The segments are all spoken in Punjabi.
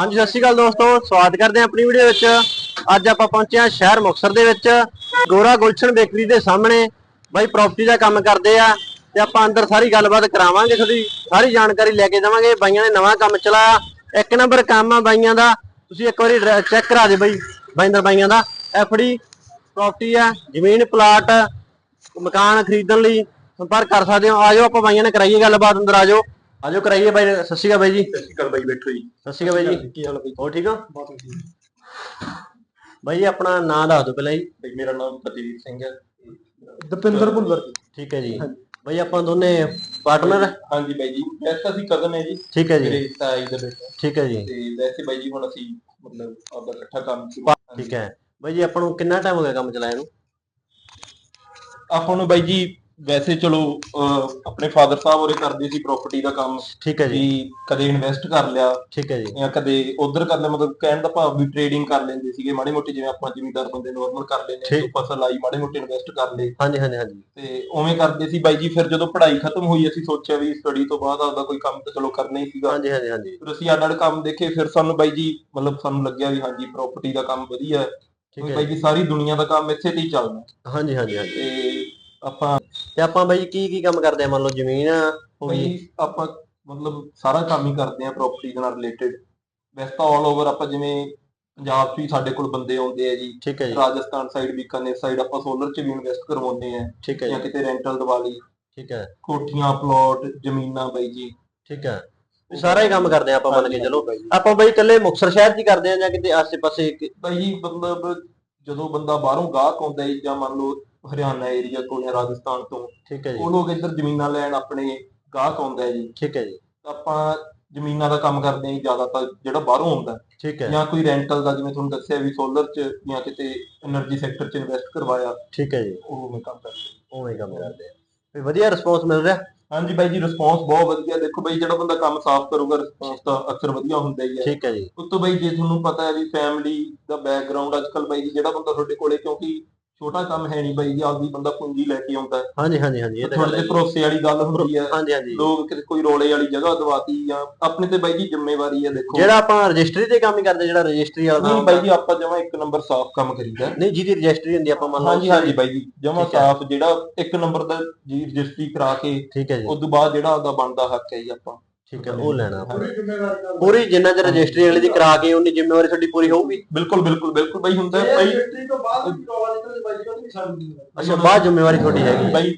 ਹਾਂਜੀ, ਸਤਿ ਸ਼੍ਰੀ ਅਕਾਲ ਦੋਸਤੋ, ਸਵਾਗਤ ਕਰਦੇ ਹਾਂ ਆਪਣੀ ਵੀਡੀਓ ਵਿੱਚ। ਅੱਜ ਆਪਾਂ ਪਹੁੰਚੇ ਹਾਂ ਸ਼ਹਿਰ ਮੁਕਤਸਰ ਦੇ ਵਿੱਚ, ਗੋਰਾ ਗੁਲਸ਼ਨ ਬੇਕਰੀ ਦੇ ਸਾਹਮਣੇ। ਬਾਈ ਪ੍ਰਾਪਰਟੀ ਦਾ ਕੰਮ ਕਰਦੇ ਆ ਤੇ ਆਪਾਂ ਅੰਦਰ ਸਾਰੀ ਗੱਲਬਾਤ ਕਰਾਵਾਂਗੇ, ਤੁਹਾਡੀ ਸਾਰੀ ਜਾਣਕਾਰੀ ਲੈ ਕੇ ਦੇਵਾਂਗੇ ਬਾਈਆਂ ਨੇ ਨਵਾਂ ਕੰਮ ਚਲਾਇਆ, ਇੱਕ ਨੰਬਰ ਕੰਮ ਆ ਬਾਈਆਂ ਦਾ। ਤੁਸੀਂ ਇੱਕ ਵਾਰੀ ਚੈੱਕ ਕਰਾ ਦੇ ਬਾਈ, ਬਾਈਂਦਰ ਬਾਈਆਂ ਦਾ। ਐਫਡੀ ਪ੍ਰਾਪਰਟੀ ਆ, ਜ਼ਮੀਨ ਪਲਾਟ ਮਕਾਨ ਖਰੀਦਣ ਲਈ ਸੰਪਰਕ ਕਰ ਸਕਦੇ ਹੋ। ਆਜੋ ਆਪਾਂ ਬਾਈਆਂ ਨੇ ਕਰਾਈਏ ਗੱਲਬਾਤ, ਅੰਦਰ ਆਜੋ ਆਜੋ ਕਰਾਈਏ ਬਾਈ ਸਤਿ ਸ਼੍ਰੀ ਅਕਾਲ ਬਾਈ ਜੀ। ਸਤਿ ਸ਼੍ਰੀ ਅਕਾਲ ਬਾਈ ਬੈਠੋ ਜੀ। ਸਤਿ ਸ਼੍ਰੀ ਅਕਾਲ ਬਾਈ ਜੀ। ਕੀ ਹਾਲ ਹੈ ਬਾਈ? ਹੋਰ ਠੀਕ ਹੋ? ਬਹੁਤ ਵਧੀਆ ਬਾਈ ਜੀ ਆਪਣਾ ਨਾਮ ਦੱਸ ਦਿਓ ਪਹਿਲਾਂ ਜੀ। ਬਾਈ ਮੇਰਾ ਨਾਮ ਪ੍ਰਦੀਪ ਸਿੰਘ ਹੈ। ਦਪਿੰਦਰ ਭੁੱਲਰ। ਠੀਕ ਹੈ ਜੀ। ਬਾਈ ਆਪਾਂ ਦੋਨੇ ਪਾਰਟਨਰ ਹਾਂਜੀ ਬਾਈ ਜੀ ਵੈਸੇ ਅਸੀਂ ਕਜ਼ਨ ਹੈ ਜੀ। ਠੀਕ ਹੈ ਜੀ। ਮੇਰੇ ਤਾਈ ਦਾ ਬੇਟਾ। ਠੀਕ ਹੈ ਜੀ। ਤੇ ਵੈਸੇ ਬਾਈ ਜੀ ਹੁਣ ਅਸੀਂ ਮਤਲਬ ਆਪਦਾ ਇਕੱਠਾ ਕੰਮ ਸ਼ੁਰੂ ਠੀਕ ਹੈ। ਬਾਈ ਜੀ ਆਪਾਂ ਨੂੰ ਕਿੰਨਾ ਟਾਈਮ ਹੋ ਗਿਆ ਕੰਮ ਚਲਾਇਆ ਨੂੰ? ਆਪਾਂ ਨੂੰ ਬਾਈ ਜੀ ਵੈਸੇ ਚਲੋ ਆਪਣੇ ਫਾਦਰ ਸਾਹਿਬ ਹੋਰੇ ਕਰਦੇ ਸੀ ਪ੍ਰਾਪਰਟੀ ਦਾ ਕੰਮ ਠੀਕ ਹੈ ਜੀ। ਵੀ ਕਦੇ ਇਨਵੈਸਟ ਕਰ ਲਿਆ ਠੀਕ ਹੈ ਜੀ। ਜਾਂ ਕਦੇ ਉਧਰ ਕਰ ਲਿਆ ਮਤਲਬ ਕਹਿਣ ਦਾ ਭਾਵ ਵੀ ਟ੍ਰੇਡਿੰਗ ਕਰ ਲੈਂਦੇ ਸੀਗੇ। ਮਾੜੀ ਮੋਟੀ ਜਿਵੇਂ ਆਪਾਂ ਜ਼ਿਮੀਂਦਾਰ ਬੰਦੇ ਨਾਰਮਲ ਕਰ ਲੈਂਦੇ। ਹਾਂ ਫਸਲ ਆਈ ਮਾੜੀ ਮੋਟੀ ਇਨਵੈਸਟ ਕਰ ਲਏ। ਹਾਂਜੀ ਹਾਂਜੀ ਹਾਂਜੀ। ਤੇ ਉਵੇਂ ਕਰਦੇ ਸੀ। ਬਾਈ ਜੀ ਫਿਰ ਜਦੋਂ ਪੜ੍ਹਾਈ ਖਤਮ ਹੋਈ ਅਸੀਂ ਸੋਚਿਆ ਵੀ ਸਟੱਡੀ ਤੋਂ ਬਾਅਦ ਆਪਦਾ ਕੋਈ ਕੰਮ ਤਾਂ ਚਲੋ ਕਰਨਾ ਹੀ ਸੀਗਾ। ਹਾਂਜੀ ਹਾਂਜੀ ਹਾਂਜੀ। ਫਿਰ ਅਸੀਂ ਅੱਡ ਅੱਡ ਕੰਮ ਦੇਖੇ। ਫਿਰ ਸਾਨੂੰ ਬਾਈ ਜੀ ਮਤਲਬ ਸਾਨੂੰ ਲੱਗਿਆ ਵੀ ਹਾਂਜੀ ਪ੍ਰਾਪਰਟੀ ਦਾ ਕੰਮ ਵਧੀਆ ਹੈ। ਠੀਕ ਕਿਉਂਕਿ ਹੈ ਬਾਈ ਜੀ ਸਾਰੀ ਦੁਨੀਆ ਦਾ ਕੰਮ ਇੱਥੇ ਤੇ ਹੀ ਚੱਲਦਾ। ਹਾਂਜੀ ਹਾਂਜੀ ਹਾਂਜੀ। ਤੇ ਆਪਾਂ ਤੇ ਆਪਾਂ ਬਾਈ ਕੀ ਕੀ ਕੰਮ ਕਰਦੇ ਆ? ਮੰਨ ਲਓ ਜ਼ਮੀਨ ਹੋ ਗਈ ਬਾਈ ਆਪਾਂ ਮਤਲਬ ਸਾਰਾ ਕੰਮ ਹੀ ਕਰਦੇ ਆ ਪ੍ਰਾਪਰਟੀ ਨਾਲ ਰਿਲੇਟਡ ਵੈਸੇ ਤਾਂ ਆਲ ਓਵਰ ਆਪਾਂ ਜਿਵੇਂ ਪੰਜਾਬ 'ਚ ਵੀ ਸਾਡੇ ਕੋਲ ਬੰਦੇ ਆਉਂਦੇ ਆ ਜੀ। ਠੀਕ ਹੈ ਜੀ। ਰਾਜਸਥਾਨ ਸਾਈਡ ਬੀਕਾਨੇਰ ਸਾਈਡ ਆਪਾਂ ਸੋਲਰ 'ਚ ਵੀ ਇਨਵੈਸਟ ਕਰਵਾਉਂਦੇ ਆ। ਠੀਕ ਹੈ ਜਾਂ। ਜੀ ਕਿਤੇ ਰੈਂਟਲ ਦਿਵਾਲੀ ਠੀਕ ਹੈ। ਕੋਠੀਆਂ ਪਲਾਟ ਜ਼ਮੀਨਾਂ ਬਾਈ ਜੀ। ਠੀਕ ਹੈ। ਵੀ ਸਾਰਾ ਹੀ ਕੰਮ ਕਰਦੇ ਆ ਆਪਾਂ ਮੰਨ ਕੇ ਚਲੋ। ਬਾਈ ਜੀ। ਆਪਾਂ ਬਾਈ ਇਕੱਲੇ ਮੁਕਤਸਰ ਸ਼ਹਿਰ 'ਚ ਹੀ ਕਰਦੇ ਆ ਜਾਂ ਕਿਤੇ ਆਸੇ-ਪਾਸੇ ਕਿ- ਬਾਈ ਜੀ ਮਤਲਬ ਜਦੋਂ ਬੰਦਾ ਬਾਹਰੋਂ ਗਾਹਕ ਆਉਂਦਾ ਹੈ ਜਾਂ ਮੰਨ ਲਓ ਹਰਿਆਣਾ ਏਰੀਆ ਤੋਂ ਜਾਂ ਰਾਜਸਥਾਨ ਤੋਂ। ਠੀਕ ਹੈ ਜੀ। ਉਹ ਲੋਕ ਇੱਧਰ ਜ਼ਮੀਨਾਂ ਲੈਣ ਆਪਣੇ ਗਾਹਕ ਆਉਂਦਾ ਹੈ ਜੀ। ਠੀਕ ਹੈ ਜੀ। ਤਾਂ ਆਪਾਂ ਜ਼ਮੀਨਾਂ ਦਾ ਕੰਮ ਕਰਦੇ ਹਾਂ ਜੀ ਜ਼ਿਆਦਾਤਰ ਜਿਹੜਾ ਬਾਹਰੋਂ ਆਉਂਦਾ ਠੀਕ ਹੈ। ਜਾਂ ਕੋਈ ਰੈਂਟਲ ਦਾ ਜਿਵੇਂ ਤੁਹਾਨੂੰ ਦੱਸਿਆ ਵੀ ਸੋਲਰ 'ਚ ਜਾਂ ਕਿਤੇ એનર્ਜੀ ਸੈਕਟਰ 'ਚ ਇਨਵੈਸਟ ਕਰਵਾਇਆ ਠੀਕ ਹੈ ਜੀ। ਉਹ ਮੈਂ ਕੰਮ ਕਰਦਾ ਉਵੇਂ ਕੰਮ ਕਰਦੇ ਆ ਵੀ ਵਧੀਆ ਰਿਸਪੌਂਸ ਮਿਲ ਰਿਹਾ? ਹਾਂਜੀ ਬਾਈ ਜੀ ਰਿਸਪੌਂਸ ਬਹੁਤ ਵਧੀਆ। ਦੇਖੋ ਬਾਈ ਜਿਹੜਾ ਬੰਦਾ ਕੰਮ ਸਾਫ਼ ਕਰੂਗਾ ਰਿਸਪੌਂਸ ਤਾਂ ਅਕਸਰ ਵਧੀਆ ਹੁੰਦਾ ਹੀ ਹੈ। ਠੀਕ ਹੈ ਜੀ। ਉਸ ਤੋਂ ਬਾਈ ਜੇ ਤੁਹਾਨੂੰ ਪਤਾ ਹੈ ਵੀ ਫੈਮਿਲੀ ਦਾ ਬੈਕਗ੍ਰਾਉਂਡ ਅੱਜਕੱਲ ਬਾਈ ਜੀ ਜਿਹੜਾ ਬੰਦਾ ਤੁਹਾਡੇ ਕੋਲੇ ਕਿਉਂਕਿ ਛੋਟਾ ਕੰਮ ਹੈ ਨਹੀਂ ਬਾਈ ਜੀ ਆਪਦੀ ਬੰਦਾ ਪੂੰਜੀ ਲੈ ਕੇ ਆਉਂਦਾ। ਹਾਂਜੀ ਹਾਂਜੀ ਹਾਂਜੀ ਇਹ ਤਾਂ ਥੋੜੇ ਭਰੋਸੇ ਵਾਲੀ ਗੱਲ ਹੁੰਦੀ ਹੈ। ਹਾਂਜੀ ਹਾਂਜੀ। ਲੋਕ ਕੋਈ ਰੋਲੇ ਵਾਲੀ ਜਗ੍ਹਾ ਦਵਾਤੀ ਜਾਂ ਆਪਣੇ ਤੇ ਬਾਈ ਜੀ ਜ਼ਿੰਮੇਵਾਰੀ ਹੈ ਦੇਖੋ। ਜਿਹੜਾ ਆਪਾਂ ਰਜਿਸਟਰੀ ਤੇ ਕੰਮ ਹੀ ਕਰਦੇ ਜਿਹੜਾ ਰਜਿਸਟਰੀ ਵਾਲਾ ਨਹੀਂ ਬਾਈ ਜੀ ਆਪਾਂ ਜਮਾ ਇੱਕ ਨੰਬਰ ਸਾਫ਼ ਕੰਮ ਕਰੀਦਾ। ਨਹੀਂ ਜਿਹਦੀ ਰਜਿਸਟਰੀ ਹੁੰਦੀ ਆਪਾਂ ਮੰਨ ਲਓ ਹਾਂਜੀ ਹਾਂਜੀ ਬਾਈ ਜੀ ਜਮਾ। ਸਾਫ਼ ਜਿਹੜਾ ਇੱਕ ਨੰਬਰ ਦਾ ਜੀ ਰਜਿਸਟਰੀ ਕਰਾ ਕੇ ਠੀਕ ਹੈ ਜੀ। ਉਸ ਤੋਂ ਬਾਅਦ ਜਿਹੜਾ ਉਹਦਾ ਬਣਦਾ ਹੱਕ ਹੈ ਜੀ ਆਪਾਂ। ਠੀਕ ਹੈ ਉਹ ਲੈਣਾ ਆਪਾਂ। ਪੂਰੀ ਜਿੰਨਾ ਚਿਰ ਰਜਿਸਟਰੀ ਵਾਲੇ ਦੀ ਕਰਾ ਕੇ ਉਨੀ ਜ਼ਿੰਮੇਵਾਰੀ ਤੁਹਾਡੀ ਪੂਰੀ ਹੋਊਗੀ। ਬਿਲਕੁਲ ਬਿਲਕੁਲ ਬਿਲਕੁਲ ਬਾਈ ਹੁੰਦਾ ਹੈ ਬਾਈ ਅੱਛਾ ਬਾਅਦ ਜ਼ਿੰਮੇਵਾਰੀ ਤੁਹਾਡੀ ਹੈਗੀ ਬਾਈ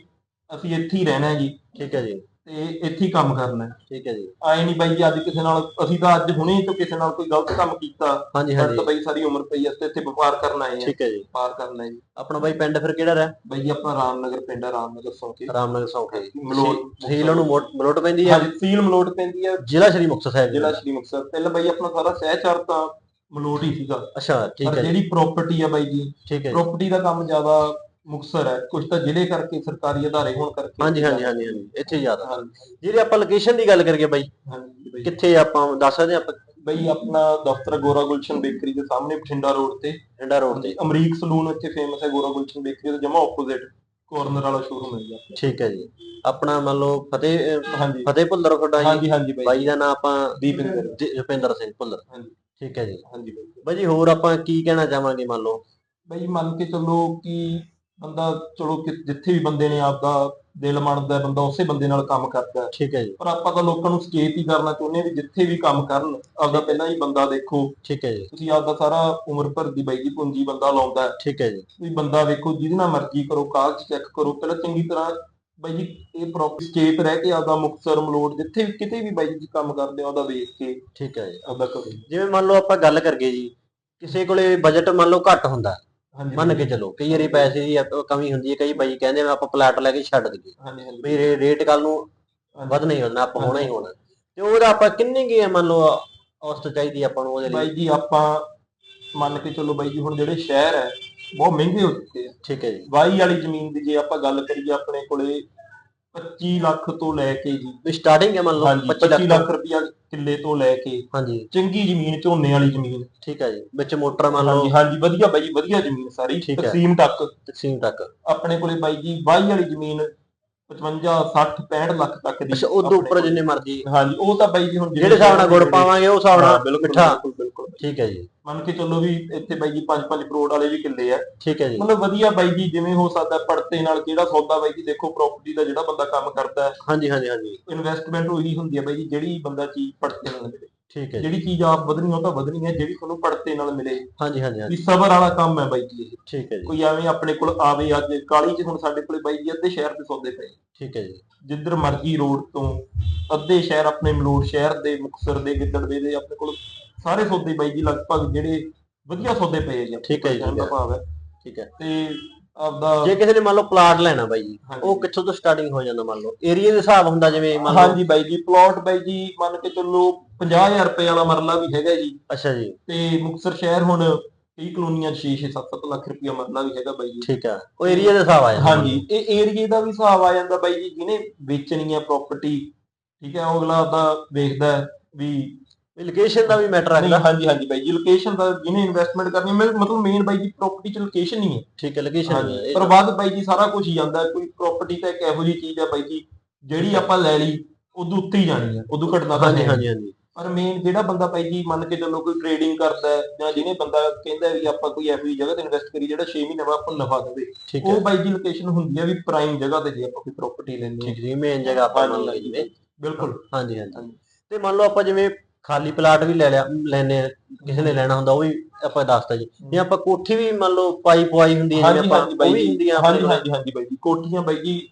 ਅਸੀਂ ਇੱਥੇ ਹੀ ਰਹਿਣਾ ਹੈ ਜੀ। ਠੀਕ ਹੈ ਜੀ। ਤੇ ਇੱਥੇ ਹੀ ਕੰਮ ਕਰਨਾ ਹੈ। ਠੀਕ ਹੈ ਜੀ। ਆਏ ਨਹੀਂ ਬਾਈ ਜੀ ਅੱਜ ਕਿਸੇ ਨਾਲ ਅਸੀਂ ਤਾਂ ਅੱਜ ਹੁਣੇ ਤੋਂ ਕਿਸੇ ਨਾਲ ਕੋਈ ਗਲਤ ਕੰਮ ਕੀਤਾ। ਹਾਂਜੀ ਪਰ ਹਾਂਜੀ। ਤਾਂ ਬਾਈ ਸਾਰੀ ਉਮਰ ਪਈ ਅਸੀਂ ਇੱਥੇ ਵਪਾਰ ਕਰਨ ਆਏ ਆ। ਠੀਕ ਹੈ ਜੀ। ਵਪਾਰ ਕਰਨਾ ਹੈ ਜੀ ਆਪਣਾ ਬਾਈ ਪਿੰਡ ਫਿਰ ਕਿਹੜਾ ਰਹਿ? ਬਾਈ ਜੀ ਆਪਣਾ ਰਾਮਨਗਰ ਪਿੰਡ ਹੈ ਰਾਮਨਗਰ ਸੌਕੇ। ਰਾਮਨਗਰ ਸੌਖੇ ਮਲੋਟ ਤਹਿਸੀਲ ਉਹਨੂੰ ਮੋਟ- ਮਲੋਟ ਪੈਂਦੀ ਹੈ ਹਾਂਜੀ ਸੀਲ ਮਲੋਟ ਪੈਂਦੀ ਹੈ ਜ਼ਿਲ੍ਹਾ ਸ਼੍ਰੀ ਮੁਕਤਸਰ ਸਾਹਿਬ ਜ਼ਿਲ੍ਹਾ ਸ਼੍ਰੀ ਮੁਕਤਸਰ। ਪਹਿਲਾਂ ਬਾਈ ਆਪਣਾ ਸਾਰਾ ਸਹਿਚਾਰ ਤਾਂ ਮਲੋਟ ਹੀ ਸੀਗਾ। ਅੱਛਾ ਠੀਕ ਪਰ ਹੈ ਜੀ। ਜਿਹੜੀ ਪ੍ਰਾਪਰਟੀ ਆ ਬਾਈ ਜੀ ਠੀਕ ਹੈ ਜੀ। ਪ੍ਰਾਪਰਟੀ ਦਾ ਕੰਮ ਜ਼ਿਆਦਾ ਮੁਕਤਸਰ ਹੈ। ਕੁਝ ਤਾਂ ਜ਼ਿਲ੍ਹੇ ਕਰਕੇ ਸਰਕਾਰੀ ਅਦਾਰੇ ਹੋਣ ਕਰਕੇ। ਹਾਂਜੀ ਹਾਂਜੀ ਹਾਂਜੀ ਹਾਂਜੀ। ਇੱਥੇ ਜ਼ਿਆਦਾ ਹਾਂਜੀ। ਜਿਹੜੀ ਆਪਾਂ ਲੋਕੇਸ਼ਨ ਦੀ ਗੱਲ ਕਰੀਏ ਬਾਈ ਹਾਂਜੀ ਬਾਈ। ਕਿੱਥੇ ਆਪਾਂ ਦੱਸ ਸਕਦੇ ਹਾਂ ਆਪਾਂ? ਬਈ ਆਪਣਾ ਦਫ਼ਤਰ ਗੋਰਾ ਗੁਲਸ਼ਨ ਬੇਕਰੀ ਦੇ ਸਾਹਮਣੇ ਬਠਿੰਡਾ ਰੋਡ ਤੇ। ਡੰਡਾ ਰੋਡ ਤੇ। ਅਮਰੀਕ ਸਲੂਨ ਇੱਥੇ ਫੇਮਸ ਹੈ ਗੋਰਾ ਗੁਲਸ਼ਨ ਬੇਕਰੀ ਦੇ ਜਮਾ ਆਪੋਜ਼ਿਟ ਕਾਰਨਰ ਵਾਲਾ ਸ਼ੋਰੂਮ ਹੈ ਜੀ ਆਪਣਾ। ਠੀਕ ਹੈ ਜੀ। ਆਪਣਾ ਮੰਨ ਲਓ ਫਤਿਹ ਅਹ, ਹਾਂਜੀ। ਫਤਿਹ ਭੁੱਲਰ ਤੁਹਾਡਾ ਜੀ। ਹਾਂਜੀ ਹਾਂਜੀ ਬਾਈ। ਬਾਈ ਦਾ ਨਾਮ ਆਪਾਂ ਦੀਪਿੰਦਰ। ਦੀ- ਰੁਪਿੰਦਰ ਸਿੰਘ ਭੁੱਲਰ। ਹਾਂਜੀ। ਠੀਕ ਹੈ ਜੀ। ਹਾਂਜੀ ਬਾਈ। ਬਾਈ ਜੀ ਹੋਰ ਆਪਾਂ ਕੀ ਕਹਿਣਾ ਚਾਹਾਂਗੇ ਮੰਨ ਲਓ? ਬਈ ਮੰਨ ਕੇ ਚੱਲੋ ਕਿ ਬੰਦਾ ਚਲੋ ਕਿ ਜਿੱਥੇ ਵੀ ਬੰਦੇ ਨੇ ਆਪਦਾ ਦਿਲ ਮੰਨਦਾ ਹੈ, ਬੰਦਾ ਉਸੇ ਬੰਦੇ ਨਾਲ ਕੰਮ ਕਰਦਾ ਹੈ। ਠੀਕ ਹੈ ਜੀ। ਪਰ ਆਪਾਂ ਤਾਂ ਲੋਕਾਂ ਨੂੰ ਸੁਚੇਤ ਹੀ ਕਰਨਾ ਚਾਹੁੰਦੇ ਹਾਂ ਵੀ ਜਿੱਥੇ ਵੀ ਕੰਮ ਕਰਨ ਆਪਦਾ ਪਹਿਲਾਂ ਹੀ ਬੰਦਾ ਦੇਖੋ। ਠੀਕ ਹੈ ਜੀ। ਤੁਸੀਂ ਆਪਦਾ ਸਾਰਾ ਉਮਰ ਭਰ ਦੀ ਬਾਈ ਜੀ ਪੂੰਜੀ ਬੰਦਾ ਲਾਉਂਦਾ ਹੈ। ਠੀਕ ਹੈ ਜੀ। ਤੁਸੀਂ ਬੰਦਾ ਵੇਖੋ ਜਿਹਦੇ ਨਾਲ ਮਰਜ਼ੀ ਕਰੋ ਕਾਗਜ਼ ਚੈੱਕ ਕਰੋ ਪਹਿਲਾਂ ਚੰਗੀ ਤਰ੍ਹਾਂ ਬਾਈ ਜੀ ਇਹ ਪ੍ਰੋਪਰ ਸਟੇਟ ਰਹਿ ਕੇ ਆਪਦਾ ਮੁਕਤਸਰ ਮਲੋਟ ਜਿੱਥੇ ਵੀ ਕਿਤੇ ਵੀ ਬਾਈ ਜੀ ਕੰਮ ਕਰਦੇ ਹੋ ਉਹਦਾ ਵੇਖ ਕੇ ਠੀਕ ਹੈ ਜੀ। ਆਪਦਾ ਕਰੋ। ਜਿਵੇਂ ਮੰਨ ਲਓ ਆਪਾਂ ਗੱਲ ਕਰਗੇ ਜੀ ਕਿਸੇ ਕੋਲੇ ਬਜਟ ਮੰਨ ਲਓ ਘੱਟ ਹੁੰਦਾ ਹਾਂਜੀ ਮੰਨ ਕੇ ਚੱਲੋ ਕਈ ਵਾਰੀ ਪੈਸੇ ਦੀ ਕਮੀ ਹੁੰਦੀ ਹੈ ਕਈ ਬਾਈ ਕਹਿੰਦੇ ਆਪਾਂ ਪਲਾਟ ਲੈ ਕੇ ਛੱਡ ਦਈਏ। ਹਾਂਜੀ ਹਾਂਜੀ। ਵੀ ਰੇ- ਰੇਟ ਕੱਲ ਨੂੰ ਵੱਧ ਨਹੀਂ ਹੋਣਾ ਆਪਾਂ ਹੋਣਾ ਹੀ ਹੋਣਾ। ਤੇ ਉਹਦਾ ਆਪਾਂ ਕਿੰਨੀ ਕੀ ਹੈ ਮੰਨ ਲਓ ਔਸਤ ਚਾਹੀਦੀ ਆਪਾਂ ਨੂੰ ਉਹਦੇ ਲਈ? ਬਾਈ ਜੀ ਆਪਾਂ ਮੰਨ ਕੇ ਚੱਲੋ ਬਾਈ ਜੀ ਹੁਣ ਜਿਹੜੇ ਸ਼ਹਿਰ ਹੈ ਬਹੁਤ ਮਹਿੰਗੇ ਹੋ ਚੁੱਕੇ ਆ। ਠੀਕ ਹੈ ਜੀ। ਵਾਈ ਵਾਲੀ ਜ਼ਮੀਨ ਦੀ ਜੇ ਆਪਾਂ ਗੱਲ ਕਰੀਏ ਆਪਣੇ ਕੋਲੇ 25 ਲੱਖ ਤੋਂ ਲੈ ਕੇ ਜੀ। ਵੀ ਸਟਾਰਟਿੰਗ ਹੈ ਮੰਨ ਲਓ ਹਾਂਜੀ 25 25 ਲੱਖ ਰੁਪਇਆ ਕਿੱਲੇ ਤੋਂ ਲੈ ਕੇ ਹਾਂਜੀ। ਚੰਗੀ ਜ਼ਮੀਨ ਝੋਨੇ ਵਾਲੀ ਜ਼ਮੀਨ। ਠੀਕ ਹੈ ਜੀ। ਵਿੱਚ ਮੋਟਰ ਮੰਨ ਲਓ। ਹਾਂਜੀ ਹਾਂਜੀ ਵਧੀਆ ਬਾਈ ਜੀ ਵਧੀਆ ਜ਼ਮੀਨ ਸਾਰੀ। ਠੀਕ ਹੈ। ਤਕਸੀਮ ਤੱਕ। ਤਕਸੀਮ ਤੱਕ। ਆਪਣੇ ਕੋਲੇ ਬਾਈ ਜੀ ਵਾਈ ਵਾਲੀ ਜ਼ਮੀਨ 55 60 65 ਲੱਖ ਤੱਕ ਦੀ ਅੱਛਾ ਉਦੋਂ ਉੱਪਰ। ਜਿੰਨੇ ਮਰਜ਼ੀ ਹਾਂਜੀ ਉਹ ਤਾਂ ਬਾਈ ਜੀ ਹੁਣ ਜਿਹੜੇ ਹਿਸਾਬ ਨਾਲ ਗੁੜ ਪਾਵਾਂਗੇ ਉਹ ਹਿਸਾਬ ਹਾਂ, ਨਾਲ ਬਿਲਕੁਲ ਮਿੱਠਾ। ਬਿਲਕੁਲ ਬਿਲਕੁਲ ਠੀਕ ਹੈ ਜੀ। ਮੰਨ ਕੇ ਚੱਲੋ ਵੀ ਇੱਥੇ ਬਾਈ ਜੀ 5-5 ਕਰੋੜ ਵਾਲੇ ਵੀ ਕਿੱਲੇ ਆ। ਠੀਕ ਹੈ ਜੀ। ਮਤਲਬ ਵਧੀਆ ਬਾਈ ਜੀ ਜਿਵੇਂ ਹੋ ਸਕਦਾ ਪੜਤੇ ਨਾਲ ਕਿਹੜਾ ਸੌਦਾ ਬਾਈ ਜੀ ਦੇਖੋ ਪ੍ਰਾਪਰਟੀ ਦਾ ਜਿਹੜਾ ਬੰਦਾ ਕੰਮ ਕਰਦਾ ਹਾਂਜੀ ਹਾਂਜੀ ਹਾਂਜੀ। ਇਨਵੈਸਟਮੈਂਟ ਉਹੀ ਹੁੰਦੀ ਹੈ ਬਾਈ ਜੀ ਜਿਹੜੀ ਬੰਦਾ ਚੀਜ਼ ਪੜਤੇ ਨਾਲ ਮਿਲੇ। ਠੀਕ ਹੈ ਜਿਹੜੀ ਚੀਜ਼ ਆਪ ਵਧਣੀ ਉਹ ਤਾਂ ਵਧਣੀ ਹੈ ਜਿਹੜੀ ਤੁਹਾਨੂੰ ਪੜਤੇ ਨਾਲ ਮਿਲੇ। ਹਾਂਜੀ ਹਾਂਜੀ ਹਾਂਜੀ। ਵੀ ਸਬਰ ਵਾਲਾ ਕੰਮ ਹੈ ਬਾਈ ਜੀ ਇਹ। ਠੀਕ ਹੈ ਜੀ। ਕੋਈ ਐਵੇਂ ਆਪਣੇ ਕੋਲ ਆਵੇ ਅੱਜ ਕਾਲੀ ਚ ਹੁਣ ਸਾਡੇ ਕੋਲੇ ਬਾਈ ਜੀ ਅੱਧੇ ਸ਼ਹਿਰ ਦੇ ਸੌਦੇ ਪਏ। ਠੀਕ ਹੈ ਜੀ। ਜਿੱਧਰ ਮਰਜ਼ੀ ਰੋਡ ਤੋਂ ਅੱਧੇ ਸ਼ਹਿਰ ਆਪਣੇ ਮਲੂਰ ਸ਼ਹਿਰ ਦੇ ਮੁਕਤਸਰ ਦੇ ਗਿੱਦੜਵੇ ਦੇ ਆਪਣੇ ਕੋਲ ਸਾਰੇ ਸੌਦੇ ਬਾਈ ਜੀ ਲਗਭਗ ਜਿਹੜੇ ਵਧੀਆ ਸੌਦੇ ਪਏ ਜੀ ਠੀਕ ਹੈ ਜੀ, ਭਾਵ ਹੈ। ਠੀਕ ਹੈ। ਤੇ ਆਪਦਾ ਜੇ ਕਿਸੇ ਨੇ ਮੰਨ ਲਓ ਪਲਾਟ ਲੈਣਾ ਬਾਈ ਜੀ। ਉਹ ਕਿੱਥੋਂ ਤੋਂ ਸਟਾਰਟਿੰਗ ਹੋ ਜਾਂਦਾ ਮੰਨ ਲਓ? ਏਰੀਆ ਦੇ ਹਿਸਾਬ ਹੁੰਦਾ ਜਿਵੇਂ ਮੰਨ ਲਓ ਹਾਂਜੀ ਬਾਈ ਜੀ ਪਲਾਟ ਬਾਈ ਜੀ ਮੰਨ ਕੇ ਚੱਲੋ 50000 ਰੁਪਏ ਵਾਲਾ ਮਰਲਾ ਵੀ ਹੈਗਾ ਜੀ। ਅੱਛਾ ਜੀ। ਤੇ ਮੁਕਤਸਰ ਸ਼ਹਿਰ ਹੁਣ ਕਈ ਕਲੋਨੀਆਂ 6 6 7 7 ਲੱਖ ਰੁਪਏ ਮਰਲਾ ਵੀ ਹੈਗਾ ਬਾਈ ਜੀ। ਠੀਕ ਹੈ ਉਹ ਏਰੀਆ ਦੇ ਹਿਸਾਬ ਆ ਜਾਂਦਾ। ਹਾਂਜੀ ਇਹ ਏਰੀਏ ਦਾ ਵੀ ਹਿਸਾਬ ਆ ਜਾਂਦਾ ਬਾਈ ਜੀ ਜਿਹਨੇ ਵੇਚਣੀ ਹੈ ਪ੍ਰਾਪਰਟੀ ਠੀਕ ਹੈ ਉਹ ਅਗਲਾ ਆਪਦਾ ਵੇਖਦਾ ਹੈ ਵੀ ਲੋਕੇਸ਼ਨ ਦਾ ਵੀ ਮੈਟਰ ਨਹੀਂ ਰੱਖਦਾ ਹਾਂਜੀ ਹਾਂਜੀ ਬਾਈ ਜੀ ਲੋਕੇਸ਼ਨ ਦਾ ਜਿਹਨੇ ਇਨਵੈਸਟਮੈਂਟ ਕਰਨੀ ਹੈ ਮਤਲਬ ਮੇਨ ਬਾਈ ਜੀ ਪ੍ਰਾਪਰਟੀ ਚ ਲੋਕੇਸ਼ਨ ਹੀ ਹੈ। ਠੀਕ ਹੈ ਲੋਕੇਸ਼ਨ ਪਰ ਬਾਅਦ ਬਾਈ ਜੀ ਸਾਰਾ ਕੁਝ ਹੀ ਜਾਂਦਾ ਕੋਈ ਪ੍ਰਾਪਰਟੀ ਤਾਂ ਇੱਕ ਇਹੋ ਜਿਹੀ ਚੀਜ਼ ਹੈ ਬਾਈ ਜੀ ਜਿਹੜੀ ਆਪਾਂ ਲੈ ਲਈ ਉਦੋਂ ਉੱਤੇ ਹੀ ਜਾਣੀ ਹੈ। ਉਦੋਂ ਘਟਣਾ ਤਾਂ ਹਾਂਜੀ ਹੈ ਹਾਂਜੀ ਹਾਂਜੀ। ਪਰ ਮੇਨ ਜਿਹੜਾ ਬੰਦਾ ਬਾਈ ਜੀ ਮੰਨ ਕੇ ਚੱਲੋ ਕੋਈ ਟ੍ਰੇਡਿੰਗ ਕਰਦਾ ਹੈ ਜਾਂ ਜਿਹਨੇ ਬੰਦਾ ਕਹਿੰਦਾ ਵੀ ਆਪਾਂ ਕੋਈ ਜਿਹੀ ਜਗ੍ਹਾ ਤੇ ਇਨਵੈਸਟ ਕਰੀ ਜਿਹੜਾ 6 ਮਹੀਨੇ ਬਾਅਦ ਆਪਾਂ ਨੂੰ ਨਫਾ ਦੇਵੇ ਠੀਕ ਹੈ। ਉਹ ਬਾਈ ਜੀ ਲੋਕੇਸ਼ਨ ਹੁੰਦੀ ਹੈ ਵੀ ਪ੍ਰਾਈਮ ਜਗ੍ਹਾ ਤੇ ਜੇ ਆਪਾਂ ਕੋਈ ਪ੍ਰਾਪਰਟੀ ਲੈਣੀ ਹੈ। ਠੀਕ ਜੀ ਮੇਨ ਜਗ੍ਹਾ ਆਪਾਂ ਮੰਨ ਲਓ ਜਿਵੇਂ ਬਿਲਕੁਲ ਹਾਂਜੀ। ਹਾਂਜੀ। ਤੇ ਮੰਨ ਲਓ ਆਪਾਂ ਜਿਵੇਂ ਖਾਲੀ ਪਲਾਟ ਵੀ ਲੈ ਲਿਆ ਲੈਨੇ ਆ, ਕਿਸੇ ਨੇ ਲੈਣਾ ਹੁੰਦਾ ਉਹ ਵੀ ਆਪਾਂ ਦੱਸਤਾ ਜੀ। ਜੇ ਆਪਾਂ ਕੋਠੀ ਵੀ ਮੰਨ ਲਓ ਪਾਈ ਪਵਾਈ ਹੁੰਦੀ ਹੈ ਜਿਵੇਂ ਹਾਂਜੀ ਆਪਾਂ ਉਹ ਬਾਈ ਵੀ ਜੀ। ਹੁੰਦੀਆਂ ਹਾਂਜੀ। ਹਾਂਜੀ ਹਾਂਜੀ ਬਾਈ ਜੀ। ਕੋਠੀਆਂ ਬਾਈ ਜੀ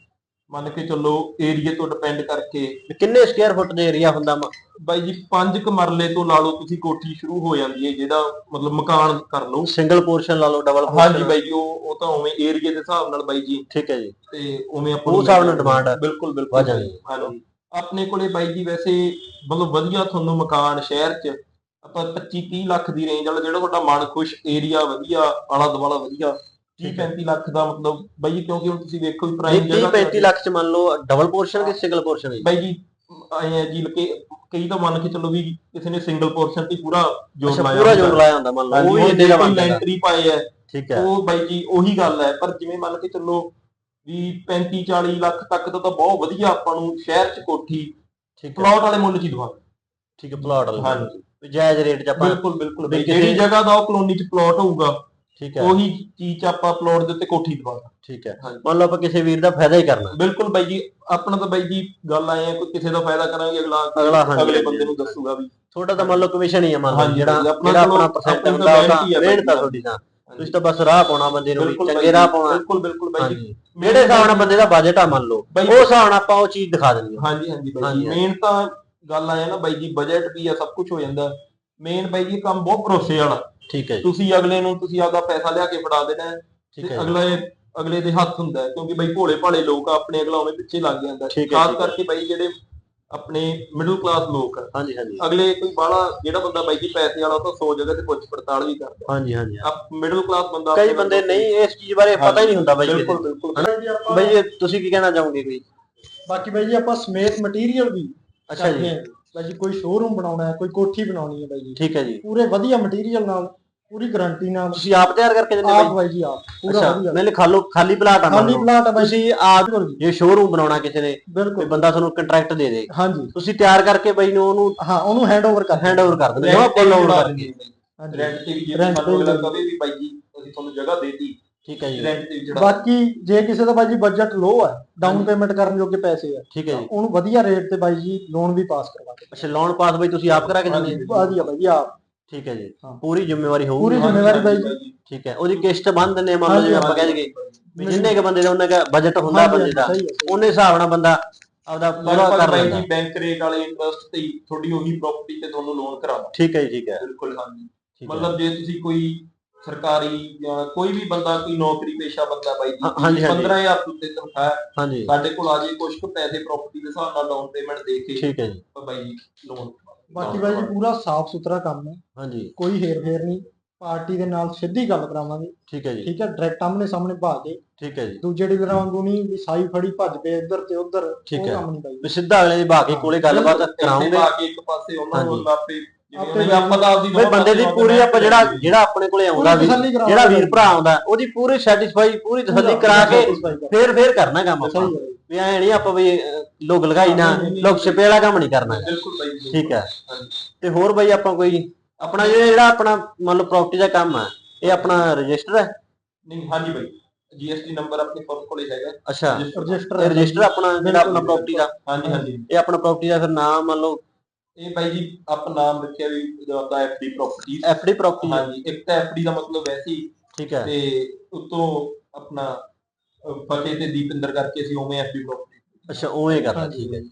ਮੰਨ ਕੇ ਚੱਲੋ ਏਰੀਏ ਤੋਂ ਡਿਪੈਂਡ ਕਰਕੇ। ਕਿੰਨੇ ਸਕੁਅਰ ਫੁੱਟ ਦੇ ਏਰੀਆ ਹੁੰਦਾ ਮ- ਬਾਈ ਜੀ ਪੰਜ ਕੁ ਮਰਲੇ ਤੋਂ ਲਾ ਲਓ ਤੁਸੀਂ ਕੋਠੀ ਸ਼ੁਰੂ ਹੋ ਜਾਂਦੀ ਹੈ ਜਿਹਦਾ ਮਤਲਬ ਮਕਾਨ ਕਰ ਲਓ। ਸਿੰਗਲ ਪੋਰਸ਼ਨ ਲਾ ਲਓ ਡਬਲ ਹਾਂਜੀ ਬਾਈ ਜੀ ਉਹ ਉਹ ਤਾਂ ਉਵੇਂ ਏਰੀਏ ਦੇ ਹਿਸਾਬ ਨਾਲ ਬਾਈ ਜੀ। ਠੀਕ ਹੈ ਜੀ। ਤੇ ਉਵੇਂ ਆਪਾਂ ਉਹ ਹਿਸਾਬ ਨਾਲ demand ਹੈ। ਬਿਲਕੁਲ ਬਿਲਕੁਲ ਵੱਧ ਜਾਂਦੀ ਹੈ। ਹਾਂਜੀ ਆਪਣੇ ਕੋਲੇ ਬਾਈ ਜੀ ਵੈਸੇ ਮਤਲਬ ਵਧੀਆ ਤੁਹਾਨੂੰ ਮਕਾਨ ਸ਼ਹਿਰ 'ਚ ਆਪਾਂ 25 30 ਲੱਖ ਦੀ ਰੇਂਜ ਵਾਲਾ ਜਿਹੜਾ ਤੁਹਾਡਾ ਮਨ ਖੁਸ਼ ਏਰੀਆ ਵਧੀਆ ਆਲਾ ਦੁਆਲਾ ਵਧੀਆ 30 ਠੀਕ ਹੈ। 35 ਲੱਖ ਦਾ ਮਤਲਬ ਬਾਈ ਜੀ ਕਿਉਂਕਿ ਹੁਣ ਤੁਸੀਂ ਵੇਖੋ ਵੀ ਪ੍ਰਾਈਮ 30 ਜਗ੍ਹਾ ਤੇ 35 ਲੱਖ ਚ ਮੰਨ ਲਓ ਡਬਲ ਪੋਰਸ਼ਨ ਕਿ ਸਿੰਗਲ ਪੋਰਸ਼ਨ ਹੈ ਬਾਈ ਜੀ ਆਏ ਆ ਜੀ ਕਿ ਕਈ ਤਾਂ ਮੰਨ ਕੇ ਚੱਲੋ ਵੀ ਕਿਸੇ ਨੇ ਸਿੰਗਲ ਪੋਰਸ਼ਨ ਤੇ ਪੂਰਾ ਜੋਰ ਲਾਇਆ ਪੂਰਾ। ਜੋਰ ਲਾਇਆ ਹੁੰਦਾ ਮੰਨ ਲਓ ਉਹ ਇੰਨੇ ਦਾ ਲੈਂਟਰੀ ਪਾਏ ਆ ਠੀਕ ਹੈ ਉਹ ਬਾਈ ਜੀ ਉਹੀ ਗੱਲ ਹੈ ਪਰ ਜਿਵੇਂ ਮੰਨ ਕੇ ਚੱਲੋ ਵੀ 35 40 ਲੱਖ ਤੱਕ ਦਾ ਤਾਂ ਬਹੁਤ ਵਧੀਆ ਆਪਾਂ ਨੂੰ ਸ਼ਹਿਰ 'ਚ ਕੋਠੀ ਠੀਕ ਹੈ। ਪਲਾਟ ਵਾਲੇ ਮੁੱਲ 'ਚ ਹੀ ਦਵਾ ਠੀਕ ਹੈ ਪਲਾਟ ਵਾਲੇ ਹਾਂਜੀ। ਜਾਇਜ਼ ਰੇਟ ਚ ਆਪਾਂ ਬਿਲਕੁਲ ਬਿਲਕੁਲ। ਜਿਹੜੀ ਜਗ੍ਹਾ ਦਾ ਉਹ ਕਲੋਨੀ 'ਚ ਪਲਾਟ ਹੋਊਗਾ ਠੀਕ ਹੈ। ਉਹੀ ਚੀਜ਼ 'ਚ ਆਪਾਂ ਪਲਾਟ ਦੇ ਉੱਤੇ ਕੋਠੀ ਦਵਾ ਠੀਕ ਹੈ। ਮੰਨ ਲਓ ਆਪਾਂ ਕਿਸੇ ਵੀਰ ਦਾ ਫਾਇਦਾ ਹੀ ਕਰਨਾ। ਬਿਲਕੁਲ ਬਾਈ ਜੀ ਆਪਣਾ ਤਾਂ ਬਾਈ ਜੀ ਗੱਲ ਆਏ ਆ ਕੋਈ ਕਿਸੇ ਦਾ ਫਾਇਦਾ ਕਰਾਂਗੇ ਅਗਲਾ ਅਗਲਾ ਅਗਲੇ। ਬੰਦੇ ਨੂੰ ਦੱਸੂਗਾ ਵੀ। ਤੁਹਾਡਾ ਤਾਂ ਮੰਨ ਲਓ ਕਮਿਸ਼ਨ ਹੀ ਹੈ ਮੰਨ ਲਓ ਜਿਹੜਾ ਆਪਣਾ ਪਰਸੈਂਟ ਹੁੰਦਾ ਉਹ ਤਾਂ ਮਿਹਨਤ ਆ। ਤੁਹਾਡੀ ਤਾਂ। ਤੁਸੀਂ ਤਾਂ ਬਸ ਰਾਹ ਪਾਉਣਾ ਬੰਦੇ ਨੂੰ ਵੀ ਬਿਲਕੁਲ ਚੰਗੇ ਰਾਹ ਪਾਉਣਾ। ਬਿਲਕੁਲ ਬਿਲਕੁਲ ਬਾਈ ਜੀ। ਹਾਂਜੀ। ਜਿਹੜੇ ਹਿਸਾਬ ਨਾਲ ਬੰਦੇ ਦਾ ਬਜਟ ਆ ਮੰਨ ਲਓ ਬਾਈ ਉਹ ਹਿਸਾਬ ਨਾਲ ਆਪਾਂ ਉਹ ਚੀਜ਼ ਦਿਖਾ ਦਿੰਦੇ ਹਾਂ। ਹਾਂਜੀ ਹਾਂਜੀ ਬਾਈ ਹਾਂਜੀ, ਜੀ ਮੇਨ ਤਾਂ ਗੱਲ ਆਇਆ ਨਾ ਬਾਈ ਜੀ ਬਜਟ ਵੀ ਆ ਸਭ ਕੁਝ ਹੋ ਜਾਂਦਾ। ਮੇਨ ਬਾਈ ਜੀ ਕੰਮ ਬਹੁਤ ਭਰੋਸੇ ਵਾਲਾ। ਠੀਕ ਹੈ ਜੀ। ਤੁਸੀਂ ਅਗਲੇ ਨੂੰ ਤੁਸੀਂ ਆਪਦਾ ਪੈਸਾ ਲਿਆ ਕੇ ਫੜਾ ਦੇਣਾ ਹੈ ਠੀਕ ਤੇ ਹੈ ਜੀ, ਅਗਲੇ ਅਗਲੇ ਦੇ ਹੱਥ ਹੁੰਦਾ ਹੈ ਕਿਉਂਕਿ ਬਾਈ ਭੋਲੇ ਭਾਲੇ ਲੋਕ ਆ ਆਪਣੇ ਅਗਲਾ ਉਹਨੇ ਪਿੱਛੇ ਲੱਗ ਜਾਂਦਾ ਹੈ। ਠੀਕ ਹੈ, ਖਾਸ ਠੀਕ ਹੈ। ਕਰਕੇ ਬਾਈ ਜਿਹੜੇ ਆਪਣੇ ਮਿਡਲ ਕਲਾਸ ਲੋਕ ਆ। ਹਾਂਜੀ ਹਾਂਜੀ। ਅਗਲੇ ਕੋਈ ਬਾਹਲਾ ਜਿਹੜਾ ਬੰਦਾ ਬਾਈ ਜੀ ਪੈਸੇ ਵਾਲਾ ਉਹ ਤਾਂ 100 ਜਗ੍ਹਾ ਤੇ ਪੁੱਛ ਪੜਤਾਲ ਵੀ ਕਰਦਾ। ਹਾਂਜੀ ਹਾਂਜੀ। ਮਿਡਲ ਕਲਾਸ ਬੰਦਾ ਕਈ ਆਪਣੇ ਬੰਦੇ ਨਹੀਂ ਇਸ ਚੀਜ਼ ਬਾਰੇ ਪਤਾ ਹੀ ਨਹੀਂ ਹੁੰਦਾ ਬਾਈ ਜੀ। ਬਿਲਕੁਲ ਬਿਲਕੁਲ। ਬਾਈ ਜੀ ਤੁਸੀਂ ਕੀ ਕਹਿਣਾ ਚਾਹੋਗੇ ਕੋਈ? ਬਾਕੀ ਬਾਈ ਜੀ ਆਪਾਂ ਸਮੇਤ ਮਟੀਰੀਅਲ ਵੀ ਅੱਛਾ ਕਰਦੇ ਜੀ ਹਾਂ। ਬਾਈ ਜੀ ਕੋਈ ਸ਼ੋਰੂਮ ਬਣਾਉਣਾ ਹੈ ਕੋਈ ਕੋਠੀ ਬਣਾਉਣੀ ਹੈ ਬਾਈ ਜੀ। ਠੀਕ ਹੈ ਜੀ। ਪੂਰੇ ਵਧੀਆ ਮਟੀਰੀਅਲ ਨਾਲ ਪੂਰੀ ਗਾਰੰਟੀ ਨਾਲ ਤੁਸੀਂ ਆਪ ਤਿਆਰ ਕਰਕੇ ਦਿੰਦੇ ਆਪ ਬਾਈ? ਬਾਈ ਜੀ ਆਪ ਪੂਰਾ ਅੱਛਾ ਵਧੀਆ। ਨਹੀਂ ਖਾਲੋ ਖਾਲੀ ਪਲਾਟ ਆ ਮੰਨ ਖਾਲੀ ਲਓ ਪਲਾਟ ਹੈ ਬਾਈ। ਜੀ ਤੁਸੀਂ ਆਪ ਬਿਲਕੁਲ ਜੀ, ਜੇ ਸ਼ੋਰੂਮ ਬਣਾਉਣਾ ਕਿਸੇ ਨੇ ਕੋਈ ਬਿਲਕੁਲ। ਬੰਦਾ ਤੁਹਾਨੂੰ ਕੰਟਰੈਕਟ ਦੇ ਦੇ। ਹਾਂਜੀ। ਤੁਸੀਂ ਤਿਆਰ ਕਰਕੇ ਬਾਈ ਨੂੰ ਉਹਨੂੰ ਹਾਂ ਉਹਨੂੰ ਹੈਂਡਓਵਰ ਕਰ ਹੈਂਡ ਓਵਰ ਕਰ ਦਿੰਦੇ। Rent ਜਮਾ ਤੇ ਫੁੱਲ ਵੀ ਓਵਰ ਬਣਾ ਕਰਕੇ। ਦਿੰਦੇ ਆ। ਹਾਂਜੀ। ਰੈਂਟ ਤੇ ਵੀ ਜੇ Rent ਮੰਨ ਤੇ ਲਓ ਵੀ ਅਗਲਾ ਕਵੇ ਵੀ ਬਾਈ ਜੀ ਅਸੀਂ ਤੁਹਾਨੂੰ ਜਗ੍ਹਾ ਦੇਤੀ। ਠੀਕ ਹੈ ਜੀ। ਰੈਂਟ ਤੇ ਵੀ ਜਿਹੜਾ ਬਾਕੀ ਜੇ ਕਿਸੇ ਦਾ ਬਾਈ ਜੀ ਬਜਟ ਲੋ ਹੈ ਡਾਊਨ ਪੇਮੈਂਟ ਕਰਨ ਜੋਗੇ ਪੈਸੇ ਆ ਠੀਕ ਹੈ ਜੀ। ਉਹਨੂੰ ਵਧੀਆ ਰੇਟ ਤੇ ਬਾਈ ਜੀ ਲੋਨ ਵੀ ਪਾਸ ਕਰਵਾ ਦੇ ਅੱਛਾ ਲੋਨ ਪਾਸ ਬਾਈ ਤੁਸੀਂ ਆਪ ਕਰਾ ਕੇ ਦਿੰਦੇ ਹੋ? ਵਧੀਆ ਬਾਈ ਜੀ ਆਪ। ਠੀਕ ਹੈ ਜੀ। ਹਾਂ। ਪੂਰੀ ਜ਼ਿੰਮੇਵਾਰੀ ਹੋਊਗੀ। ਪੂਰੀ ਜ਼ਿੰਮੇਵਾਰੀ ਬਾਈ ਜੀ। ਠੀਕ ਹੈ। ਉਹਦੀ ਕਿਸ਼ਤ ਬੰਦ ਆ ਮੰਨ ਲਓ ਜਿਵੇਂ ਆਪਾਂ ਕਹਿ ਦਈਏ ਵੀ। ਜਿੰਨੇ ਕ ਬੰਦੇ ਦਾ ਉਹਨਾਂ ਦਾ ਬਜਟ ਹੁੰਦਾ ਹਾਂਜੀ, ਬੰਦੇ ਦਾ। ਸਹੀ ਹੈ। ਉਹਨੇ ਹਿਸਾਬ ਨਾਲ ਬੰਦਾ ਆਪਦਾ ਪੂਰਾ ਲਗਭਗ ਕਰ ਬਾਈ ਲੈਂਦਾ। ਜੀ ਬੈਂਕ ਰੇਟ ਵਾਲੇ ਇੰਟਰਸਟ ਤੇ ਹੀ ਤੁਹਾਡੀ ਉਹੀ ਪ੍ਰਾਪਰਟੀ ਤੇ ਤੁਹਾਨੂੰ ਲੋਨ ਕਰਾਵਾ ਠੀਕ ਹੈ ਜੀ ਠੀਕ ਹੈ। ਬਿਲਕੁਲ ਹਾਂਜੀ। ਠੀਕ ਹੈ। ਮਤਲਬ ਜੇ ਤੁਸੀਂ ਕੋਈ ਸਰਕਾਰੀ ਜਾਂ ਕੋਈ ਵੀ ਬੰਦਾ ਕੋਈ ਨੌਕਰੀ ਪੇਸ਼ਾ ਬੰਦਾ ਬਾਈ ਹਾਂ- ਹਾਂਜੀ, ਜੀ ਹਾਂਜੀ। 15000 ਉੱਤੇ ਤਨਖਾਹ ਹੈ, ਹਾਂਜੀ। ਸਾਡੇ ਕੋਲ ਆ ਜੇ ਕੁਝ ਕੁ ਪੈਸੇ ਪ੍ਰਾਪਰਟੀ ਦੇ ਹਿਸਾਬ ਨਾਲ ਡਾਊਨ ਪੇਮੈਂਟ ਦੇ ਕੇ ਠੀਕ ਹੈ ਜੀ। ਬਾਈ ਜੀ ਲੋਨ ਬਾਕੀ ਬਾਈ ਜੀ ਪੂਰਾ ਸਾਫ਼ ਸੁਥਰਾ ਕੰਮ ਹੈ। ਹਾਂਜੀ। ਕੋਈ ਹੇਰ ਫੇਰ ਨਹੀਂ। ਪਾਰਟੀ ਦੇ ਨਾਲ ਸਿੱਧੀ ਗੱਲ ਕਰਾਵਾਂਗੇ। ਠੀਕ ਹੈ ਜੀ। ਠੀਕ ਹੈ ਡਾਇਰੈਕਟ ਆਮਨੇ ਸਾਹਮਣੇ ਭਾਗ ਕੇ ਠੀਕ ਹੈ ਜੀ। ਦੂਜੇ ਡੀਲਰਾਂ ਵਾਂਗੂ ਨਹੀਂ ਵੀ ਸਾਈ ਫੜੀ ਭੱਜ ਪਏ ਇੱਧਰ ਤੇ ਉੱਧਰ ਠੀਕ ਹੈ। ਕੰਮ ਨਹੀਂ ਬਾਈ ਵੀ ਸਿੱਧਾ ਅਗਲੇ ਦੀ ਬਾਕੀ ਕੋਲੇ ਗੱਲਬਾਤ ਕਰਾਉਂਗੇ ਕੇ ਇੱਕ ਪਾਸੇ ਉਹਨਾਂ ਨੂੰ। ਲਾਪੇ ਜਿਵੇਂ ਆਪੇ ਤਾਂ ਆਪਦੀ ਬਈ ਬੰਦੇ ਦੀ ਪੂਰੀ ਆਪਾਂ ਜਿਹੜਾ ਜਿਹੜਾ ਆਪਣੇ ਕੋਲੇ ਆਉਂਦਾ ਵੀ ਜਿਹੜਾ ਵੀਰ ਭਰਾ ਆਉਂਦਾ ਉਹਦੀ ਪੂਰੀ ਸੈਟੀਸਫਾਈ ਪੂਰੀ ਤਸੱਲੀ ਕਰਾ ਕੇ ਫੇਰ ਫੇਰ ਕਰਨਾ ਕੰਮ ਸਹੀ ਆਪਾਂ। ਵੀ ਐ ਨਹੀਂ ਆਪਾਂ ਵੀ ਲੋਕ ਲਗਾਈ ਨਾ ਲੋਕ ਛਿਪੇ ਵਾਲਾ ਕੰਮ ਨਹੀਂ ਕਰਨਾ। ਬਿਲਕੁਲ ਬਾਈ ਜੀ ਠੀਕ ਹੈ। ਤੇ ਹੋਰ ਬਾਈ ਆਪਾਂ ਕੋਈ ਆਪਣਾ ਜਿਹੜਾ ਆਪਣਾ ਮੰਨ ਲਓ ਪ੍ਰਾਪਰਟੀ ਦਾ ਕੰਮ ਆ ਇਹ ਆਪਣਾ ਰਜਿਸਟਰ ਹੈ? ਨਹੀਂ ਹਾਂਜੀ ਬਾਈ। ਜੀਐਸਟੀ ਨੰਬਰ ਆਪਣੇ ਫੋਨ ਕੋਲੇ ਹੈਗਾ। ਅੱਛਾ। ਰਜਿਸਟਰ ਰਜਿਸਟਰ ਆਪਣਾ ਜਿਹੜਾ ਆਪਣਾ ਪ੍ਰਾਪਰਟੀ ਦਾ? ਹਾਂਜੀ ਹਾਂਜੀ। ਇਹ ਆਪਣਾ ਪ੍ਰਾਪਰਟੀ ਦਾ ਫਿਰ ਨਾਮ ਮੰਨ ਲਓ? ਇਹ ਬਾਈ ਜੀ ਆਪਾਂ ਨਾਮ ਰੱਖਿਆ ਵੀ ਦਾ ਐਫਡੀ ਪ੍ਰਾਪਰਟੀ ਐਫਡੀ ਪ੍ਰਾਪਰਟੀ ਹਾਂਜੀ ਇੱਕ ਤਾਂ ਐਫਡੀ ਦਾ ਮਤਲਬ ਵੈਸੇ ਠੀਕ ਹੈ। ਤੇ ਉਤੋਂ ਆਪਣਾ ਫਤਿਹ ਤੇ ਦੀਪਿੰਦਰ ਕਰਕੇ ਅਸੀਂ ਉਵੇਂ ਐਫਡੀ ਪ੍ਰਾਪਰਟੀ ਅੱਛਾ ਉਵੇਂ ਹਾਂਜੀ। ਠੀਕ ਹੈ ਜੀ।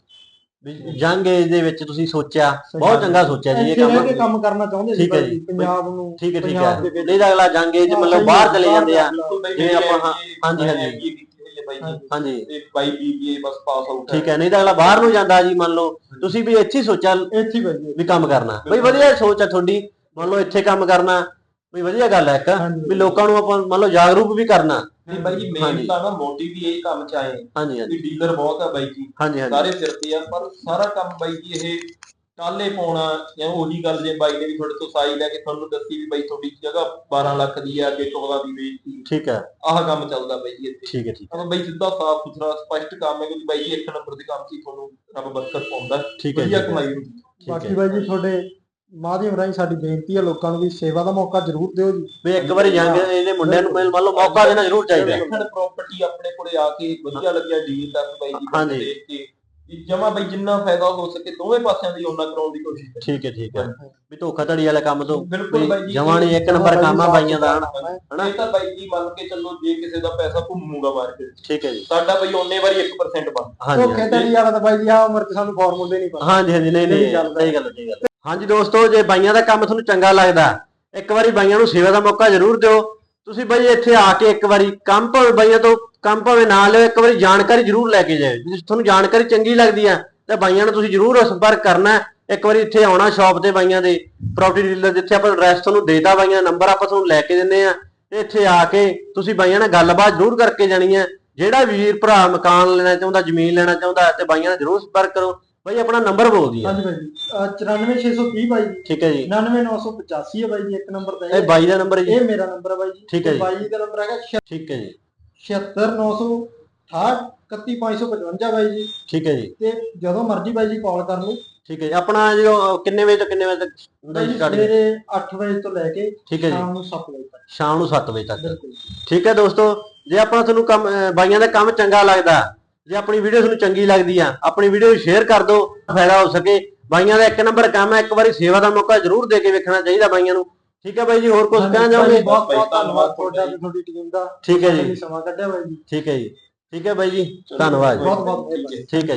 ਵੀ ਜੰਗ ਏਜ ਦੇ ਵਿੱਚ ਤੁਸੀਂ ਸੋਚਿਆ ਬਹੁਤ ਚੰਗਾ ਸੋਚਿਆ ਜੀ ਇਹ ਕੰਮ ਕਰਨਾ ਚਾਹੁੰਦੇ ਸੀ। ਪੰਜਾਬ ਨੂੰ ਠੀਕ ਹੈ ਠੀਕ ਹੈ। ਨਹੀਂ ਤਾਂ ਅਗਲਾ ਜੰਗ ਏਜ ਮਤਲਬ ਬਾਹਰ ਚਲੇ ਜਾਂਦੇ ਆ। ਜਿਵੇਂ ਆਪਾਂ- ਹਾਂਜੀ, ਹਾਂਜੀ। ਹਾਂਜੀ। ਤੇ ਬਾਈ ਬੀਬੀਏ ਬਸ ਪਾਸ ਆਊਟ ਠੀਕ ਹੈ ਨਹੀਂ ਤਾਂ ਅਗਲਾ ਬਾਹਰ ਨੂੰ ਜਾਂਦਾ ਜੀ ਮੰਨ ਲਓ। ਤੁਸੀਂ ਵੀ ਇੱਥੇ ਹੀ ਸੋਚਿਆ ਇੱਥੇ ਹੀ ਬਾਈ ਵੀ ਕੰਮ ਕਰਨਾ। ਬਈ ਵਧੀਆ ਸੋਚ ਹੈ ਤੁਹਾਡੀ। ਮੰਨ ਲਓ ਇੱਥੇ ਕੰਮ ਕਰਨਾ। ਵੀ ਵਧੀਆ ਗੱਲ ਹੈ ਇੱਕ। ਵੀ ਲੋਕਾਂ ਨੂੰ ਆਪਾਂ ਮੰਨ ਲਓ ਜਾਗਰੂਕ ਵੀ ਕਰਨਾ। ਨਹੀਂ ਬਾਈ ਜੀ ਮੇਨ ਹਾਂਜੀ। ਤਾਂ ਨਾ ਮੋਟਿਵ ਵੀ ਇਹ ਕੰਮ ਚ ਆਏ ਹਾਂ ਹਾਂਜੀ ਹਾਂਜੀ। ਵੀ ਡੀਲਰ ਬਹੁਤ ਆ ਬਾਈ ਜੀ। ਹਾਂਜੀ ਹਾਂਜੀ। ਸਾਰੇ ਫਿਰਦੇ ਆ ਪਰ ਸਾਰਾ ਕੰਮ ਬਾਈ ਜੀ ਇਹ ਟਾਲੇ ਪਾਉਣਾ ਜਾਂ ਉਹੀ ਗੱਲ ਜੇ ਬਾਈ ਨੇ ਵੀ ਤੁਹਾਡੇ ਤੋਂ ਸਾਈ ਲੈ ਕੇ ਤੁਹਾਨੂੰ ਦੱਸੀ ਵੀ ਬਾਈ ਤੁਹਾਡੀ ਜਗ੍ਹਾ 12 ਲੱਖ ਦੀ ਆ ਅੱਗੇ 14 ਦੀ ਠੀਕ ਹੈ ਆਹ ਕੰਮ ਚੱਲਦਾ ਬਾਈ ਜੀ ਇੱਥੇ। ਠੀਕ ਹੈ ਠੀਕ ਹੈ ਆਪਾਂ ਬਾਈ ਸਿੱਧਾ ਸਾਫ਼ ਸੁਥਰਾ ਸਪਸ਼ਟ ਕੰਮ ਹੈ ਕਿ ਬਾਈ ਜੀ ਇੱਕ ਨੰਬਰ ਦੇ ਕੰਮ 'ਚ ਤੁਹਾਨੂੰ ਰੱਬ ਬਰਕਤ ਪਾਉਂਦਾ। ਠੀਕ ਹੈ ਵਧੀਆ ਜੀ ਕਮਾਈ ਹੁੰਦੀ। ਬਾਕੀ ਬਾਈ ਜੀ ਤੁਹਾਡੇ ਮਾਧਿਅਮ ਰਾਹੀਂ ਸਾਡੀ ਬੇਨਤੀ ਹੈ ਲੋਕਾਂ ਨੂੰ ਵੀ ਸੇਵਾ ਦਾ ਮੌਕਾ ਜ਼ਰੂਰ ਦਿਓ ਜੀ। ਵੀ ਇੱਕ ਵਾਰੀ ਜੰਗ ਇਹਦੇ ਮੁੰਡਿਆਂ ਨੂੰ ਮੰਨ ਲਓ ਮੌਕਾ ਦੇਣਾ ਜ਼ਰੂਰ ਚਾਹੀਦਾ ਹੈ। ਪ੍ਰਾਪਰਟੀ ਆਪਣੇ ਕੋਲੇ ਆ ਕੇ ਵਧੀਆ ਲੱਗਿਆ ਡੀਲ ਕਰਨ ਬਾਈ ਜੀ ਹਾਂਜੀ। ਦੇਖ ਕੇ। ਜਮਾ ਬਾਈ ਜਿੰਨਾ ਫਾਇਦਾ ਹੋ ਸਕੇ ਦੋਵੇਂ ਪਾਸਿਆਂ ਦੀ ਉਹਨਾਂ ਕਰਾਉਣ ਦੀ ਕੋਸ਼ਿਸ਼ ਕਰੀ ਠੀਕ ਹੈ ਠੀਕ ਹੈ। ਵੀ ਧੋਖਾਧੜੀ ਵਾਲੇ ਕੰਮ ਤੋਂ ਬਿਲਕੁਲ ਬਾਈ ਜੀ। ਜਮਾਂ ਨੀ ਇੱਕ ਨੰਬਰ ਕੰਮ ਆ ਬਾਈਆਂ ਦਾ ਹਨਾ? ਇਹ ਤਾਂ ਬਾਈ ਜੀ ਮੰਨ ਕੇ ਚੱਲੋ ਜੇ ਕਿਸੇ ਦਾ ਪੈਸਾ ਘੁੰਮੂਗਾ ਮਾਰਕੀਟ ਠੀਕ ਹੈ ਜੀ। ਸਾਡਾ ਬਾਈ ਉਹਨੇ ਵਾਰੀ 1% ਬਣ ਹਾਂਜੀ ਧੋਖੇ ਧੜੀ ਵਾਲਾ ਤਾਂ ਬਾਈ ਜੀ ਆ ਉਮਰ 'ਚ ਸਾਨੂੰ ਫਾਰਮੂਲੇ ਨਹੀਂ ਪਤਾ। ਹਾਂਜੀ ਹਾਂਜੀ ਨਹੀਂ ਨਹੀਂ ਸਹੀ ਗੱਲ। ਸਹੀ ਗੱਲ ਹੈ, ਸਹੀ ਗੱਲ ਹੈ। ਹਾਂਜੀ ਦੋਸਤੋ, ਜੇ ਬਾਈਆਂ ਦਾ ਕੰਮ ਤੁਹਾਨੂੰ ਚੰਗਾ ਲੱਗਦਾ, ਇੱਕ ਵਾਰੀ ਬਾਈਆਂ ਨੂੰ ਸੇਵਾ ਦਾ ਮੌਕਾ ਜ਼ਰੂਰ ਦਿਓ। ਤੁਸੀਂ ਬਾਈ ਇੱਥੇ ਆ ਕੇ ਇੱਕ ਵਾਰੀ ਕੰਮ ਭਾਵੇਂ ਬਾਈਆਂ ਤੋਂ ਕੰਮ ਭਾਵੇਂ ਨਾ ਲਿਓ, ਇੱਕ ਵਾਰੀ ਜਾਣਕਾਰੀ ਜ਼ਰੂਰ ਲੈ ਕੇ ਜਾਇਓ। ਜੇ ਤੁਹਾਨੂੰ ਜਾਣਕਾਰੀ ਚੰਗੀ ਲੱਗਦੀ ਆ ਤੇ ਬਾਈਆਂ ਨੂੰ ਤੁਸੀਂ ਜ਼ਰੂਰ ਸੰਪਰਕ ਕਰਨਾ ਇੱਕ ਵਾਰੀ ਇੱਥੇ ਆਉਣਾ ਸ਼ਾਪ ਤੇ ਬਾਈਆਂ ਦੇ ਪ੍ਰਾਪਰਟੀ ਡੀਲਰ ਜਿੱਥੇ ਆਪਾਂ ਐਡਰੈਸ ਤੁਹਾਨੂੰ ਦੇਤਾ ਬਾਈਆਂ ਦਾ ਨੰਬਰ ਆਪਾਂ ਤੁਹਾਨੂੰ ਲੈ ਕੇ ਦਿੰਨੇ ਆ ਤੇ ਇੱਥੇ ਆ ਕੇ ਤੁਸੀਂ ਬਾਈਆਂ ਨਾਲ ਗੱਲਬਾਤ ਜ਼ਰੂਰ ਕਰਕੇ ਜਾਣੀ ਹੈ। ਜਿਹੜਾ ਵੀਰ ਭਰਾ ਮਕਾਨ ਲੈਣਾ ਚਾਹੁੰਦਾ, ਜ਼ਮੀਨ ਲੈਣਾ ਚਾਹੁੰਦਾ, ਤੇ ਬਾਈਆਂ ਨਾਲ ਜ਼ਰੂਰ ਸੰਪਰਕ ਕਰੋ। ਬਾਈ ਆਪਣਾ ਨੰਬਰ ਬੋਲ ਦਿਓ। ਹਾਂਜੀ 94630 ਬਾਈ ਜੀ। ਠੀਕ ਹੈ ਜੀ। 99985 ਹੈ ਬਾਈ ਜੀ ਇੱਕ ਨੰਬਰ ਤਾਂ ਇਹ। ਬਾਈ ਦਾ ਨੰਬਰ ਹੈ ਜੀ। ਇਹ ਮੇਰਾ ਨੰਬਰ ਹੈ ਬਾਈ ਜੀ। ਠੀਕ ਹੈ ਜੀ। ਬਾਈ ਦਾ ਨੰਬਰ ਹੈਗਾ ਠੀਕ ਹੈ ਜੀ। 76968 31555 ਬਾਈ ਜੀ। ਠੀਕ ਹੈ ਜੀ। ਤੇ ਜਦੋਂ ਮਰਜ਼ੀ ਬਾਈ ਜੀ ਕਾਲ ਕਰ ਲਓ। ਠੀਕ ਹੈ ਜੀ। ਆਪਣਾ ਜੋ ਕਿੰਨੇ ਵਜੇ ਤੋਂ ਕਿੰਨੇ ਵਜੇ ਤੱਕ ਹੁੰਦਾ ਬਾਈ ਜੀ ਜੀ ਸਟਾਰਟਿੰਗ ਸਵੇਰੇ 8 ਵਜੇ ਤੋਂ ਲੈ ਕੇ ਸ਼ਾਮ ਨੂੰ 7 ਵਜੇ ਤੱਕ। ਸ਼ਾਮ ਨੂੰ 7 ਵਜੇ ਤੱਕ। ਬਿਲਕੁਲ ਠੀਕ ਹੈ ਦੋਸਤੋ ਜੇ ਆਪਣਾ ਤੁਹਾਨੂੰ ਕੰਮ ਬਾਈਆਂ ਦਾ ਕੰਮ ਚੰਗਾ ਲੱਗਦਾ ਜੇ ਆਪਣੀ ਵੀਡੀਓ ਤੁਹਾਨੂੰ ਚੰਗੀ ਲੱਗਦੀ ਆ ਆਪਣੀ ਵੀਡੀਓ ਸ਼ੇਅਰ ਕਰ ਦਿਓ ਫਾਇਦਾ ਹੋ ਸਕੇ। ਬਾਈਆਂ ਦਾ ਇੱਕ ਨੰਬਰ ਕੰਮ ਹੈ ਇੱਕ ਵਾਰੀ ਸੇਵਾ ਦਾ ਮੌਕਾ ਜ਼ਰੂਰ ਦੇ ਕੇ ਵੇਖਣਾ ਚਾਹੀਦਾ ਬਾਈਆਂ ਨੂੰ। ਠੀਕ ਹੈ ਬਾਈ ਜੀ ਹੋਰ ਕੁਝ ਕਹਿਣਾ ਚਾਹੋਗੇ? ਜੀ, ਬਹੁਤ ਬਹੁਤ ਧੰਨਵਾਦ ਤੁਹਾਡਾ ਤੇ ਤੁਹਾਡੀ ਟੀਮ ਦਾ। ਠੀਕ ਹੈ ਜੀ। ਸਮਾਂ ਕੱਢਿਆ ਬਾਈ ਜੀ। ਠੀਕ ਹੈ ਜੀ। ਠੀਕ ਹੈ ਬਾਈ ਜੀ ਧੰਨਵਾਦ ਬਹੁਤ ਬਹੁਤ ਠੀਕ ਹੈ ਠੀਕ ਹੈ ਜੀ।